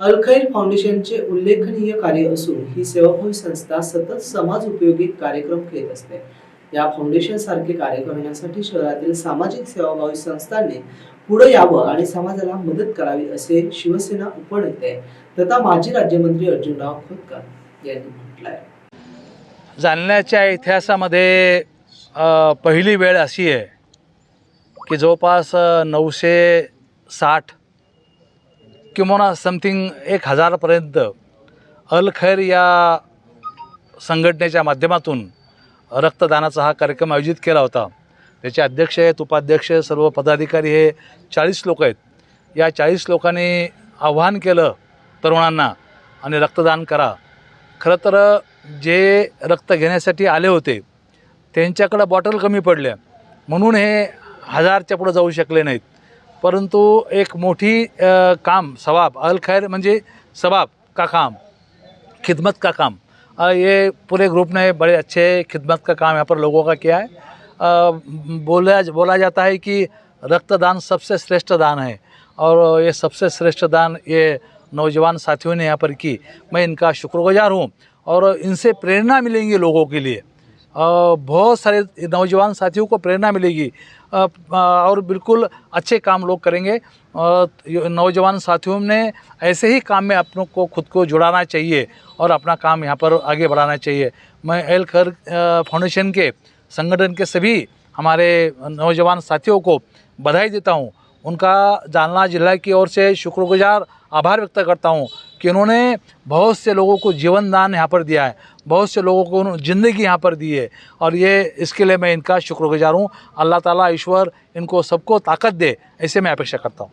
अलखैर फाउंडेशनचे उल्लेखनीय कार्य असून ही सेवाभावी संस्था सतत समाज उपयोगी कार्यक्रम घेत असते. या फाउंडेशन सारखे कार्य करण्यासाठी शहरातील सामाजिक सेवाभावी संस्थांनी पुढे यावं आणि समाजाला मदत करावी असे शिवसेना उपनेते तथा माजी राज्यमंत्री अर्जुनराव खोतकर यांनी म्हटलंय. जालन्याच्या इतिहासामध्ये पहिली वेळ अशी आहे की जवळपास नऊशे साठ किंवा समथिंग एक हजारपर्यंत अल खैर या संघटनेच्या माध्यमातून रक्तदानाचा हा कार्यक्रम आयोजित केला होता. त्याचे अध्यक्ष आहेत उपाध्यक्ष सर्व पदाधिकारी हे चाळीस लोक आहेत. या चाळीस लोकांनी आव्हान केलं तरुणांना आणि रक्तदान करा. खरं तर जे रक्त घेण्यासाठी आले होते त्यांच्याकडं बॉटल कमी पडल्या. म्हणून हे हजारच्या पुढं जाऊ शकले नाहीत. परंतु एक मोठी अ, काम सवाब अल खैर म्हणजे सवाब का काम खिदमत का काम. ये पूरे ग्रुप ने बड़े अच्छे खिदमत का काम यहाँ पर लोगों का किया है। बोला बोला जाता है कि रक्तदान सबसे श्रेष्ठ दान है और ये सबसे श्रेष्ठ दान ये नौजवान साथियों ने यहाँ पर की। मैं इनका शुक्रगुजार हूँ और इनसे प्रेरणा मिलेंगी लोगों के लिए। बहुत सारे नौजवान साथियों को प्रेरणा मिलेगी। और बिल्कुल अच्छे काम लोग करेंगे। नौजवान साथियों ने ऐसे ही काम में अपनों को, खुद को जुड़ाना चाहिए और अपना काम यहाँ पर आगे बढ़ाना चाहिए। मैं एल खर फाउंडेशन के, संगठन के सभी हमारे नौजवान साथियों को बधाई देता हूँ। उनका जालना जिला की ओर से शुक्रगुजार आभार व्यक्त करता हूँ कि उन्होंने बहुत से लोगों को जीवन दान यहाँ पर दिया है, बहुत से लोगों को ज़िंदगी यहाँ पर दी है और ये इसके लिए मैं इनका शुक्रगुजार हूँ। अल्लाह ताला ईश्वर इनको सबको ताकत दे, ऐसे मैं अपेक्षा करता हूँ।